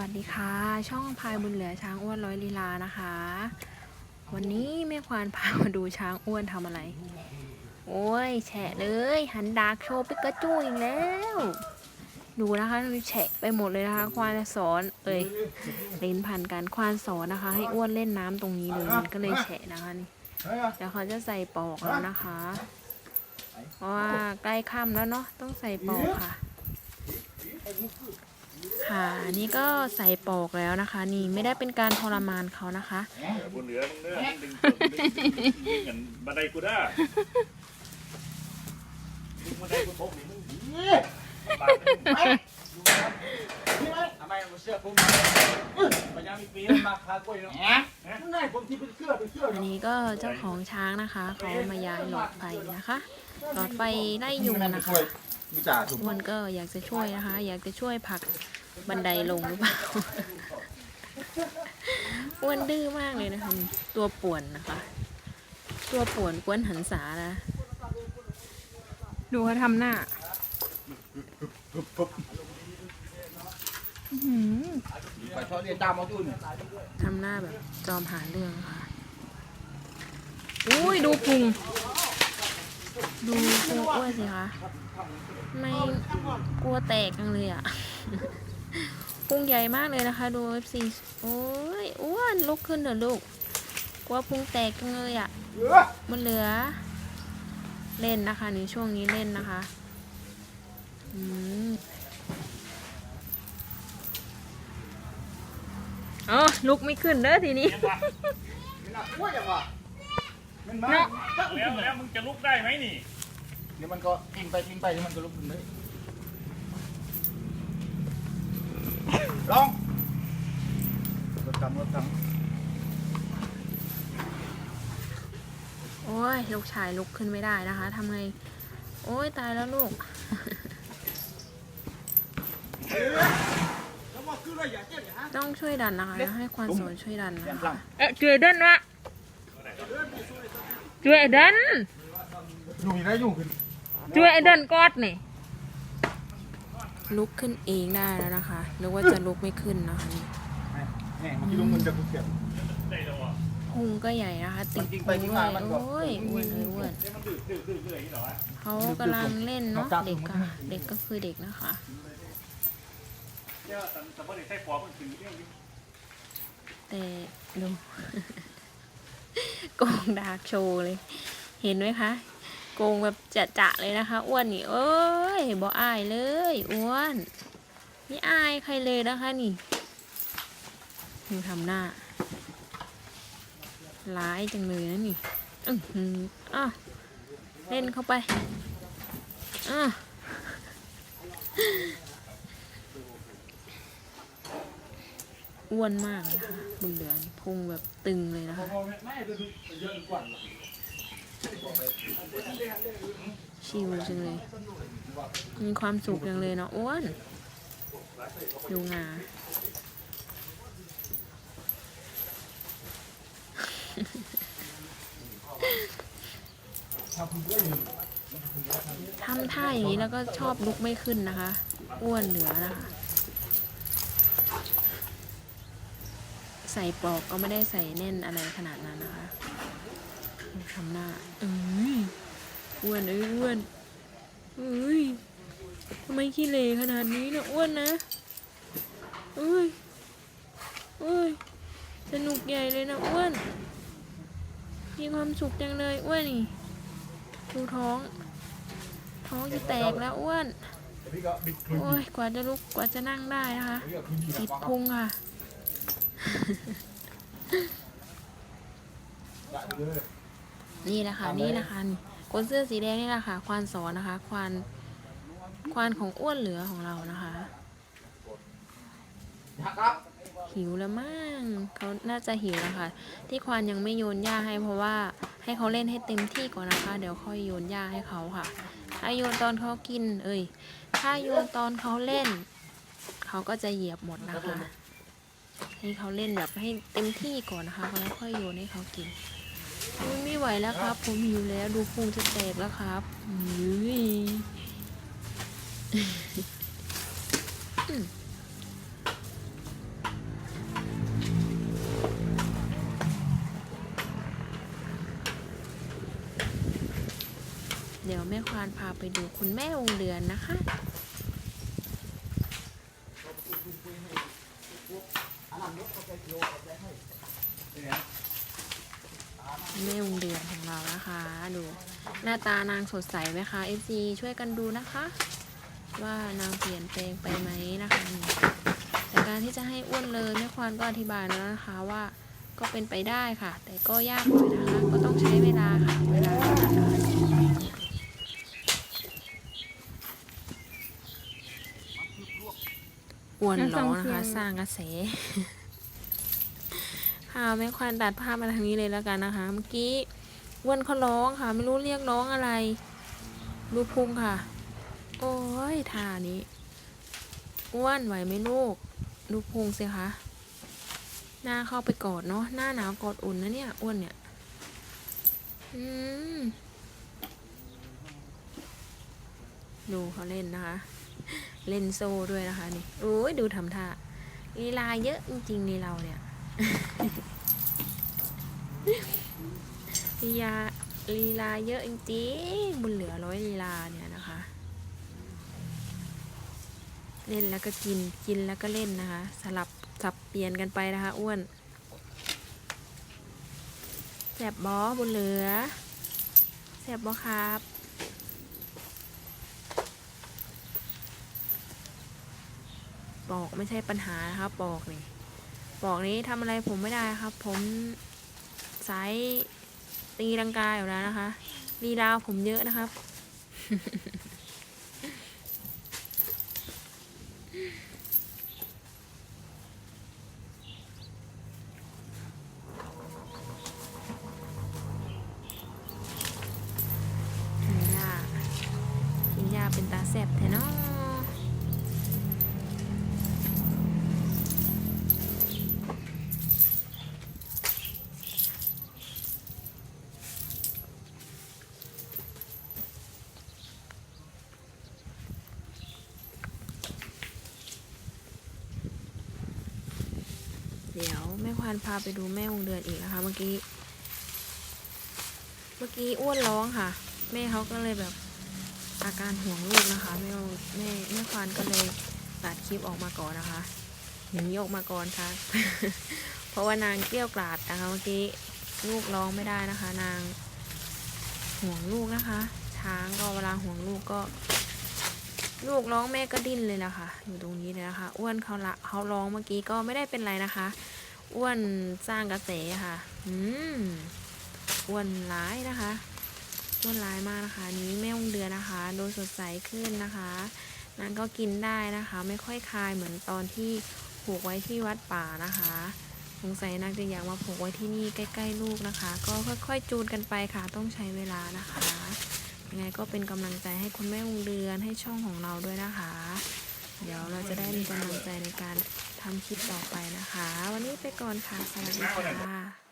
วัสดีค่ะ ช่องพายบุญเหลือช้างอ้วนร้อยลีลานะคะ วันนี้แม่ควานพามาดูช้างอ้วนทำอะไร โอ้ยแฉะเลย หันดากโชว์ปิกาจูอีกแล้ว ดูนะคะแฉะไปหมดเลยนะคะ ควานสอนเอ้ยเลิ้นพันกันควานสอนนะคะ ให้อ้วนเล่นน้ำตรงนี้เลยมันก็เลยแฉะนะคะนี่เดี๋ยวเขาจะใส่ปอกแล้วนะคะ เพราะว่าใกล้ค่ำแล้วเนาะต้องใส่ปอกค่ะ ค่ะนนี้ก็ใส่ปอกแล้วนะคะ นี่ไม่ได้เป็นการทรมานเขานะคะ บนเหลือมึงเนื้อมึงดึงดึงดึงดึงดึงกันบันไดกูได้ดึงบันไดกูตกนี่มึงปากเลยทำไมมันเสื้อผมมันยังมีปีมาคากล้วยเนาะมันได้ผมที่เป็นเสื้อเป็นเสื้ออันนี้ก็เจ้าของช้างนะคะ เขามาย้ายหลอดไฟนะคะ หลอดไฟไล่ยุงนะคะ อ้วนก็อยากจะช่วยนะคะ อยากจะช่วยผลักบันไดลงหรือเปล่า อ้วนดื้อมากเลยนะคะนี่ตัวป่วนนะคะ ตัวป่วนกวนหันษานะ ดูเขาทำหน้าอื้อหือไปชอบเรียนตามมาตุ้นทำหน้าแบบจอมหาเรื่องค่ะ อุ้ยดูพุง ดูพุงอ้วนสิคะ ไม่กลัวแตกจังเลยอะพุงใหญ่มากเลยนะคะ ดู FC โอ้ยอ้วนลุกขึ้นเถอะลูก กลัวพุงแตกจังเลยอะมันเหลือ เล่นนะคะนี่ช่วงนี้เล่นนะคะอืมอ๋อลุกไม่ขึ้นเด้อทีนี้ มันน่ากลัวอย่างวะมันมาแล้วแล้วมึงจะลุกได้ไหมนี่ เดี๋ยวมันก็ทิ้งไปทิ้งไปเดี๋ยวมันก็ลุกขึ้นเลยลองรถกำรถกโอ้ยลูกชายลุกขึ้นไม่ได้นะคะทำไง โอ้ยตายแล้วลูกำแล้วมาคืออะไรอย่าเจ็บอย่าต้องช่วยดันนะคะ ให้ควานสวนช่วยดันนะเจ็บหคะลังเอ๊ะช่วยดันวะ ช่วยดันอยู่ยังไงอยู่ขึ้นช่วยดันกอดนี่ลุกขึ้นเองได้แล้วนะคะนึกว่าจะลุกไม่ขึ้นนะคะนี่แหมเมื่อกี้ลุงมันจะเก็บได้แล้วอะพุงก็ใหญ่นะคะ ติดมันยิงพุไปงยิงด้วมายมันก็โอ้ยอ้วนเลยอ้วนนี่มันดื้อดื้อดื้อดื้ออย่างนี้เหรอวะเขากำลังเล่นเนาะเด็กอะเด็กก็คือเด็กนะคะเจ้าแต่แต่ว่าเด็ โกงดาร์กโชว์เลย เห็นไหมคะ โกงแบบจะๆเลยนะคะ อ้วนนี่เอ้ยบออายเลย อ้วนไม่อายใครเลยนะคะนี่ดูทำหน้า ร้ายจังเลยนะนี่อือหืออ้าเล่นเข้าไปอ้าวอ้วนมากเลยนะคะ บุญเหลืองพุงแบบตึงเลยนะคะ ชิวจังเลย มีความสุขจังเลยเนาะอ้วนดูงา ทำท่าอย่างนี้แล้วก็ชอบลุกไม่ขึ้นนะคะ อ้วนเหลือนะคะ ใส่ปลอกก็ไม่ได้ใส่แน่นอะไรขนาดนั้นนะคะทำหน้าเอ้ยอ้วนเอ้ยอ้วนเอ้ยทำไมขี้เหร่ขนาดนี้นะอ้วนนะเอ้ยเอ้ยสนุกใหญ่เลยนะอ้วน มีความสุขจังเลยอ้วนนี่ดูท้อง ท้องจะแตกแล้วอ้วน โอ้ย กว่าจะลุก กว่าจะนั่งได้นะคะติดพุงค่ะ นี่แหละค่ะ นี่แหละค่ะนี่คนเสื้อสีแดงนี่แหละค่ะ ควานสอนนะคะ ควาน ควานของอ้วนเหลือของเรานะคะครับหิวแล้วมั้งเขาน่าจะหิวแล้วค่ะ ที่ควานยังไม่โยนหญ้าให้เพราะว่าให้เขาเล่นให้เต็มที่ก่อนนะคะ เดี๋ยวค่อยโยนหญ้าให้เขาค่ะ ถ้าโยนตอนเขากิน เอ้ย ถ้าโยนตอนเขาเล่น เขาก็จะเหยียบหมดนะคะ ให้เขาเล่นแบบให้เต็มที่ก่อนนะคะแล้วค่อยโยนให้เขากินไม่ไหวแล้วครับ ผมหิวแล้วดูพุงจะแตกแล้วครับอุ้เดี๋ยวแม่ควานพาไปดูคุณแม่องเดือนนะคะ นะคะดู หน้าตานางสดใสไหมคะ FC ช่วยกันดูนะคะ ว่านางเปลี่ยนแปลงไปไหมนะคะนี่แต่การที่จะให้อ้วนเลยแม่ควานก็อธิบายแล้วนะคะว่าก็เป็นไปได้ค่ะ แต่ก็ยากหน่อยนะคะ ก็ต้องใช้เวลาค่ะเวลาเท่านั้นนะคะอ้วนร้องนะคะ สร้างกระแสค่ะแม่ควานตัดภาพมาทางนี้เลยแล้วกันนะคะ เมื่อกี้ อ้วนเขาร้องค่ะ ไม่รู้เรียกร้องอะไร ดูพุงค่ะ โอ้ยท่านี้อ้วนไหวไหมลูก ดูพุงสิคะหน้าเข้าไปกอดเนาะหน้าหนาวกอดอุ่นนะเนี่ยอ้วนเนี่ยอืมดูเขาเล่นนะคะ เล่นโซ่ด้วยนะคะนี่โอ้ยดูทำท่าลีลาเยอะจริงๆในเราเนี่ย ลีลาลีลาเยอะจริงๆบุญเหลือร้อยลีลาเนี่ยนะคะ เล่นแล้วก็กินกินแล้วก็เล่นนะคะ สลับสับเปลี่ยนกันไปนะคะ อ้วนแสบบอบุญเหลือแสบบอครับปอกไม่ใช่ปัญหานะครับปอกนี่ปอกนี้ทำอะไรผมไม่ได้ครับ ผมสาย ตีรังกายอยู่แล้วนะคะลีลาผมเยอะนะครับ แม่ควานพาไปดูแม่วงเดือนอีกนะคะ เมื่อกี้ เมื่อกี้อ้วนร้องค่ะ แม่เขาก็เลยแบบอาการห่วงลูกนะคะ แม่แม่แม่ควานก็เลยตัดคลิปออกมาก่อนนะคะหนีออกมาก่อนค่ะ เพราะว่านางเกลี้ยวกล่อดนะคะเมื่อกี้ลูกร้องไม่ได้นะคะ นางห่วงลูกนะคะ ช้างก็เวลาห่วงลูกก็ ลูกร้องแม่ก็ดิ้นเลยละค่ะอยู่ตรงนี้เลยนะคะ อ้วนเขาละเขาร้องเมื่อกี้ก็ไม่ได้เป็นไรนะคะ อ้วนสร้างกระแสค่ะ อืมอ้วนร้ายนะคะอ้วนร้ายมากนะคะ นี้แม่วงเดือนนะคะ โดยสดใสขึ้นนะคะนางก็กินได้นะคะ ไม่ค่อยคายเหมือนตอนที่ผูกไว้ที่วัดป่านะคะสงสัยนางจะอยากมาผูกไว้ที่นี่ใกล้ ๆ ลูกนะคะ ก็ค่อยๆจูนกันไปค่ะ ต้องใช้เวลานะคะยังไงก็เป็นกำลังใจให้คุณแม่วงเดือนให้ช่องของเราด้วยนะคะ เดี๋ยวเราจะได้มีกำลังใจในการทำคลิปต่อไปนะคะ วันนี้ไปก่อนค่ะ สวัสดีค่ะ